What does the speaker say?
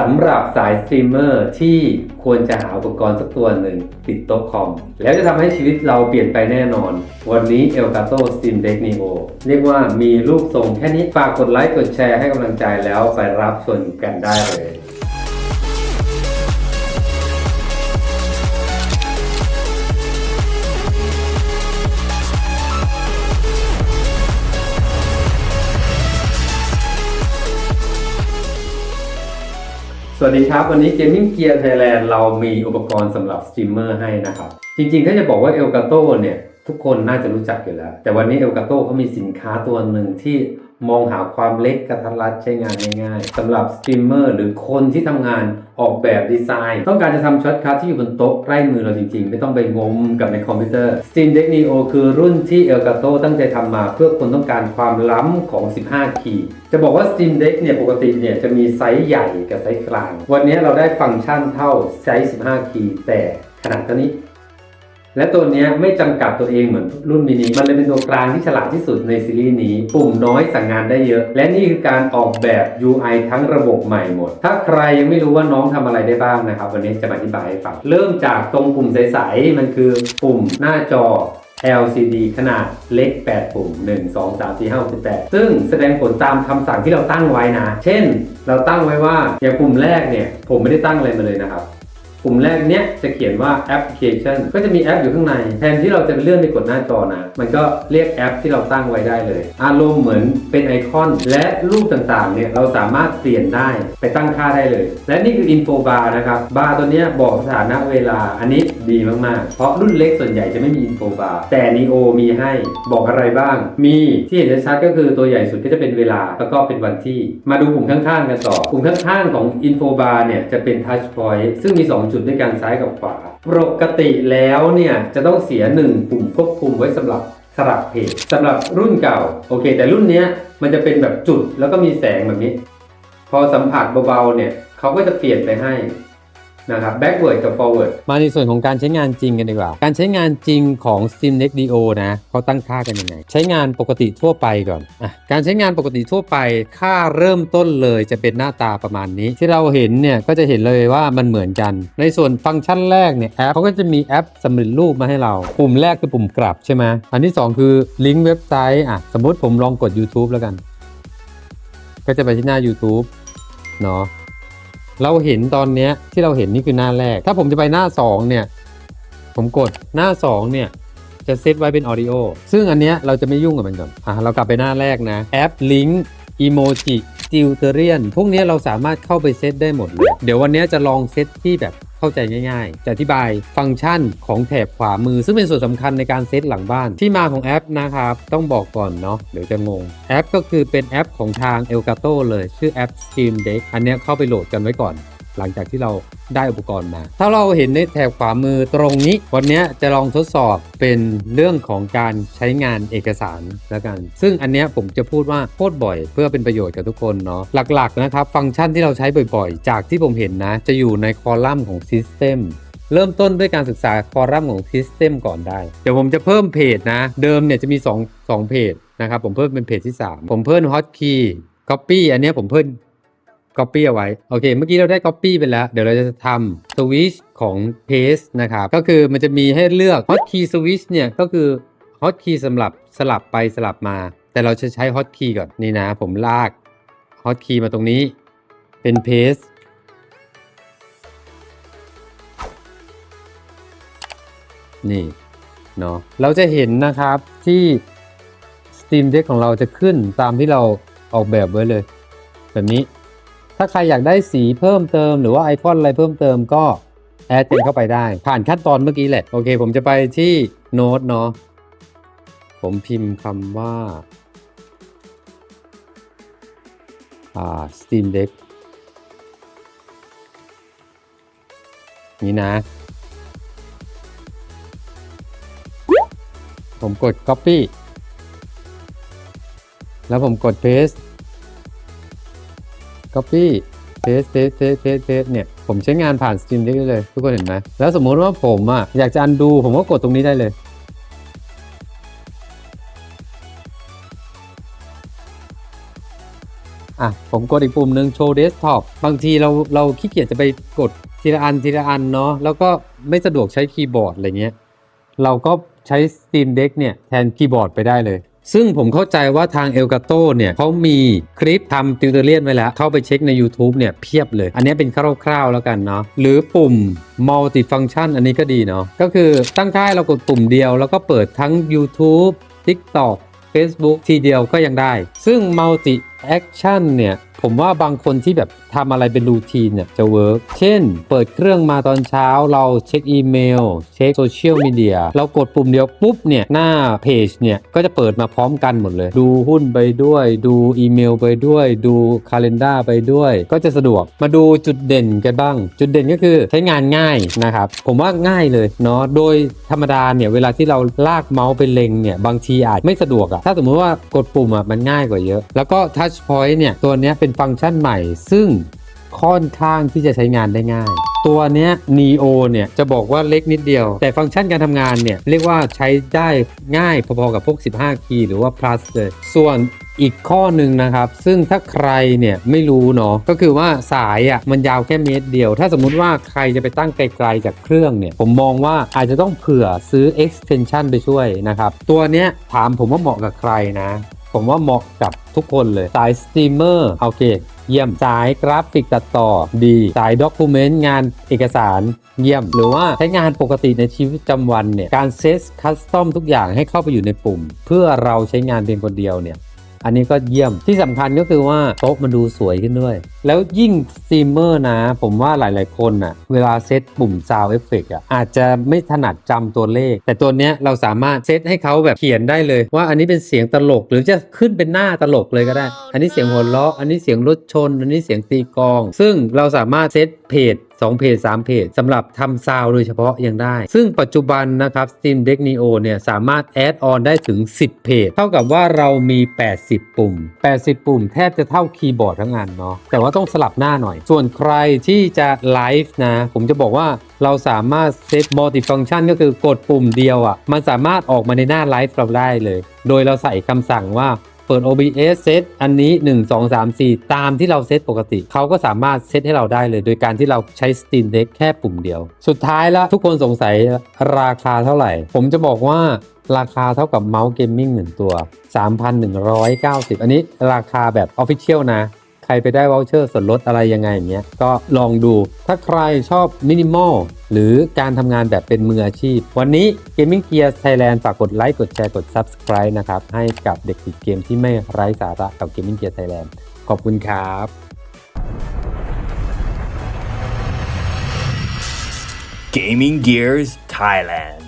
สำหรับสายสตรีมเมอร์ที่ควรจะหาอุปกรณ์สักตัวหนึ่งติดโต๊ะคอม แล้วจะทำให้ชีวิตเราเปลี่ยนไปแน่นอน วันนี้ Elgato Steam Deck Neo เรียกว่ามีรูปทรงแค่นี้ ฝากกดไลค์กดแชร์ให้กำลังใจแล้วไปรับชมกันได้เลย สวัสดีครับ วันนี้ Gaming Gear Thailand เรามีอุปกรณ์สำหรับสตรีมเมอร์ให้นะครับ จริงๆ ถ้าจะบอกว่า Elgato เนี่ย ทุกคนน่าจะรู้จักอยู่แล้ว แต่วันนี้ Elgato เขามีสินค้าตัวหนึ่งที่ มองหาความเล็กกระทัดรัดใช้งานง่ายๆสำหรับสตรีมเมอร์หรือคนที่ทำงานออกแบบดีไซน์ ต้องการจะทำช็อตคัทที่อยู่บนโต๊ะใกล้มือเราจริงๆ ไม่ต้องไปงมกับในคอมพิวเตอร์ Steam Deck Neo คือรุ่นที่ Elgato ตั้งใจทำมาเพื่อคนต้องการความล้ำของ 15 คีย์จะบอกว่า Steam Deck เนี่ยปกติเนี่ยจะมีไซส์ใหญ่กับไซส์กลาง วันนี้เราได้ฟังก์ชันเท่าไซส์ 15 คีย์แต่ขนาดเท่านี้ และตัวนี้ไม่จำกัดตัวเองเหมือนรุ่นมินิ มันเลยเป็นตัวกลางที่ฉลาดที่สุดในซีรีส์นี้ ปุ่มน้อยสั่งงานได้เยอะ และนี่คือการออกแบบ UI ทั้งระบบใหม่หมด ถ้าใครยังไม่รู้ว่าน้องทำอะไรได้บ้างนะครับ วันนี้จะมาอธิบายให้ฟัง เริ่มจากตรงปุ่มใสๆ มันคือปุ่มหน้าจอ LCD ขนาดเล็ก 8 ปุ่ม 1 2 3 4 5 6 7 8ซึ่งแสดงผลตามคำสั่งที่เราตั้งไว้นะ เช่น เราตั้งไว้ว่าอย่างปุ่มแรกเนี่ย ผมไม่ได้ตั้งอะไรมาเลยนะครับ ปุ่มแรกเนี้ยจะเขียนว่าแอปพลิเคชันก็จะมีแอปอยู่ข้างใน แทนที่เราจะไปเลื่อนไปกดหน้าจอนะ มันก็เรียกแอปที่เราตั้งไว้ได้เลย อารมณ์เหมือนเป็นไอคอน และรูปต่างๆเนี่ยเราสามารถเปลี่ยนได้ไปตั้งค่าได้เลย และนี่คืออินโฟบาร์นะครับ บาร์ตัวเนี้ยบอกสถานะเวลาอันนี้ดีมากๆ เพราะรุ่นเล็กส่วนใหญ่จะไม่มีอินโฟบาร์แต่ Neo มีให้บอกอะไรบ้าง มีที่เห็นชัดๆก็คือตัวใหญ่สุดก็จะเป็นเวลาแล้วก็เป็นวันที่ มาดูปุ่มข้างๆกันต่อปุ่มข้างๆของอินโฟบาร์เนี่ยจะเป็น Touch Point ซึ่งมี2จุดด้วยกันซ้ายกับขวา ปกติแล้วเนี่ยจะต้องเสีย 1 ปุ่มควบคุมไว้สำหรับสลับเพจสำหรับรุ่นเก่าโอเค แต่รุ่นนี้มันจะเป็นแบบจุดแล้วก็มีแสงแบบนี้ พอสัมผัสเบาๆเนี่ยเขาก็จะเปลี่ยนไปให้ นะครับ backward กับ forward มาในส่วนของการใช้งานจริงกันดีกว่า การใช้งานจริงของ Steam Deck Neo นะเขาตั้งค่ากันยังไง ใช้งานปกติทั่วไปก่อนอะการใช้งานปกติทั่วไป ค่าเริ่มต้นเลยจะเป็นหน้าตาประมาณนี้ ที่เราเห็นเนี่ยก็จะเห็นเลยว่ามันเหมือนกัน ในส่วนฟังก์ชันแรกเนี่ยแอปเขาก็จะมีแอปสำเร็จรูปมาให้เรา ปุ่มแรกคือปุ่มกลับใช่ไหมอันที่สองคือลิงก์เว็บไซต์อะสมมติผมลองกด YouTube แล้วกัน ก็จะไปที่หน้า YouTube เนาะ เราเห็นตอนเนี้ยที่เราเห็นนี่คือหน้าแรก ถ้าผมจะไปหน้า 2 เนี่ย ผมกดหน้า 2 เนี่ย จะเซตไว้เป็นออดิโอซึ่งอันเนี้ยเราจะไม่ยุ่งกับมันก่อนอะเรากลับไปหน้าแรกนะ แอปลิงก์อีโมจิติวเตเรียนพวกนี้เราสามารถเข้าไปเซตได้หมดเลยเดี๋ยววันนี้จะลองเซตที่แบบ เข้าใจง่ายๆ จะอธิบายฟังก์ชันของแถบขวามือ ซึ่งเป็นส่วนสำคัญในการเซตหลังบ้าน ที่มาของแอปนะครับ ต้องบอกก่อนเนาะเดี๋ยวจะงง แอปก็คือเป็นแอปของทาง Elgato เลย ชื่อแอป Steam Deck อันนี้เข้าไปโหลดกันไว้ก่อน หลังจากที่เราได้อุปกรณ์มา ถ้าเราเห็นในแถบขวามือตรงนี้ วันนี้จะลองทดสอบเป็นเรื่องของการใช้งานเอกสารแล้วกัน ซึ่งอันนี้ผมจะพูดว่าโคตรบ่อย เพื่อเป็นประโยชน์กับทุกคนเนาะหลักๆนะครับ ฟังก์ชันที่เราใช้บ่อยๆ จากที่ผมเห็นนะ จะอยู่ในคอลัมน์ของ System เริ่มต้นด้วยการศึกษาคอลัมน์ของ System ก่อนได้ เดี๋ยวผมจะเพิ่มเพจนะ เดิมเนี่ยจะมี 2 2เพจนะครับ ผมเพิ่มเป็นเพจที่ 3 ผมเพิ่ม Hotkey Copy อันนี้ผมเพิ่ม Copy เอาไว้ โอเค เมื่อกี้เราได้ Copy ไปแล้ว เดี๋ยวเราจะทำ Switch ของ Paste นะครับ ก็คือมันจะมีให้เลือก Hotkey Switch เนี่ยก็คือ Hotkey สำหรับสลับไปสลับมา แต่เราจะใช้ Hotkey ก่อน นี่นะ ผมลาก Hotkey มาตรงนี้ เป็น Paste นี่เนาะเราจะเห็นนะครับที่ Steam Deck ของเราจะขึ้นตามที่เราออกแบบไว้เลย แบบนี้ ถ้าใครอยากได้สีเพิ่มเติม หรือว่าไอคอนอะไรเพิ่มเติมก็แอดกันเข้าไปได้ ผ่านขั้นตอนเมื่อกี้แหละ โอเค ผมจะไปที่โน้ตเนาะผมพิมพ์คำว่าอ่า Steam Deck นี่นะ ผมกด Copy แล้วผมกด Paste Copy Paste Paste Paste Paste Paste เนี่ย ผมใช้งานผ่าน Steam Deck ได้เลย ทุกคนเห็นไหมแล้วสมมติว่าผมอะอยากจะอันดูผมก็กดตรงนี้ได้เลย อะ ผมกดอีกปุ่มหนึ่งโชว์เดสก์ท็อปบางทีเราเราขี้เกียจจะไปกดทีละอันทีละอันเนาะแล้วก็ไม่สะดวกใช้คีย์บอร์ดอะไรเงี้ยเราก็ใช้ Steam Deck เนี่ยแทนคีย์บอร์ดไปได้เลย ซึ่งผมเข้าใจว่าทางเอลกาโตเนี่ยเขามีคลิปทำติวเตอร์เลียนไว้แล้ว เข้าไปเช็คใน YouTube เนี่ยเพียบเลย อันนี้เป็นคร่าวๆแล้วกันเนาะหรือปุ่ม multifunction อันนี้ก็ดีเนาะก็คือตั้งค่ายเรากดปุ่มเดียว แล้วก็เปิดทั้ง YouTube TikTok Facebook ทีเดียวก็ยังได้ ซึ่ง multi action เนี่ย ผมว่าบางคนที่แบบทำอะไรเป็นรูทีนเนี่ยจะเวิร์กเช่น เปิดเครื่องมาตอนเช้าเราเช็คอีเมล เช็คโซเชียลมีเดียเรากดปุ่มเดียวปุ๊บเนี่ยหน้าเพจเนี่ยก็จะเปิดมาพร้อมกันหมดเลย ดูหุ้นไปด้วย ดูอีเมลไปด้วย ดูคาล endar ไปด้วย ก็จะสะดวกมาดูจุดเด่นกันบ้าง จุดเด่นก็คือใช้งานง่ายนะครับผมว่าง่ายเลยเนาะโดยธรรมดาเนี่ยเวลาที่เราลากเมาส์ไปเล็งเนี่ยบางทีอาจไม่สะดวกอะถ้าสมมติว่ากดปุ่มอะมันง่ายกว่าเยอะ แล้วก็ Touch Point เนี่ยตัวเนี้ยเป็น็นฟังก์ชันใหม่ ซึ่งค่อนข้างที่จะใช้งานได้ง่าย ตัวเนี้ย Neo เนี่ยจะบอกว่าเล็กนิดเดียว แต่ฟังก์ชันการทำงานเนี่ยเรียกว่าใช้ได้ง่ายพอๆกับพวก 15 คีย์หรือว่า plus เลยส่วนอีกข้อหนึ่งนะครับ ซึ่งถ้าใครเนี่ยไม่รู้เนาะก็คือว่าสายอะมันยาวแค่เมตรเดียว ถ้าสมมุติว่าใครจะไปตั้งไกลๆจากเครื่องเนี่ย ผมมองว่าอาจจะต้องเผื่อซื้อ extension ไปช่วยนะครับ ตัวเนี้ยถามผมว่าเหมาะกับใครนะ ผมว่าเหมาะกับทุกคนเลยสายสตรีมเมอร์โอเค เยี่ยมสายกราฟิกตัดต่อดีสายด็อกิเมนต์งานเอกสารเยี่ยม หรือว่าใช้งานปกติในชีวิตประจำวันเนี่ยการเซตคัสตอมทุกอย่างให้เข้าไปอยู่ในปุ่ม เพื่อเราใช้งานเพียงคนเดียวเนี่ย อันนี้ก็เยี่ยมที่สำคัญก็คือว่าโต๊ะมันดูสวยขึ้นด้วย แล้วยิ่งสตรีมเมอร์นะ ผมว่าหลาย ๆ คนน่ะเวลาเซตปุ่ม Sound Effect อะอาจจะไม่ถนัดจำตัวเลข แต่ตัวเนี้ยเราสามารถเซตให้เขาแบบเขียนได้เลย ว่าอันนี้เป็นเสียงตลก หรือจะขึ้นเป็นหน้าตลกเลยก็ได้ อันนี้เสียงหัวเราะอันนี้เสียงรถชน อันนี้เสียงตีกอง ซึ่งเราสามารถเซตเพจ 2 เพจ 3 เพจสำหรับทำซาวด์โดยเฉพาะยังได้ ซึ่งปัจจุบันนะครับ Steam Deck Neo เนี่ยสามารถแอดออนได้ถึง 10 เพจ เท่ากับว่าเรามี 80 ปุ่ม 80 ปุ่มแทบจะเท่าคีย์บอร์ดทั้งอันเนาะแต่ว่าต้องสลับหน้าหน่อย ส่วนใครที่จะไลฟ์นะ ผมจะบอกว่าเราสามารถเซตมัลติฟัง c t ชันก็คือกดปุ่มเดียวอะ่ะมันสามารถออกมาในหน้าไลฟ์เราได้เลย โดยเราใส่คำสั่งว่า เปิด OBS เซตอันนี้ 1 2 3 4 ตามที่เราเซตปกติ เขาก็สามารถเซตให้เราได้เลย โดยการที่เราใช้ Steam Deck แค่ปุ่มเดียว สุดท้ายแล้วทุกคนสงสัยราคาเท่าไหร่ ผมจะบอกว่าราคาเท่ากับเมาส์เกมมิ่งหนึ่งตัว 3,190 อันนี้ราคาแบบ Official นะ ใครไปได้วอลเชอร์ส่วนลดอะไรยังไงอย่างเงี้ยก็ลองดู ถ้าใครชอบมินิมอลหรือการทำงานแบบเป็นมืออาชีพ วันนี้ Gaming Gear Thailand ฝากกดไลค์กดแชร์กด Subscribe นะครับ ให้กับเด็กติดเกมที่ไม่ไร้สาระกับ Gaming Gear Thailand ขอบคุณครับ Gaming Gears Thailand.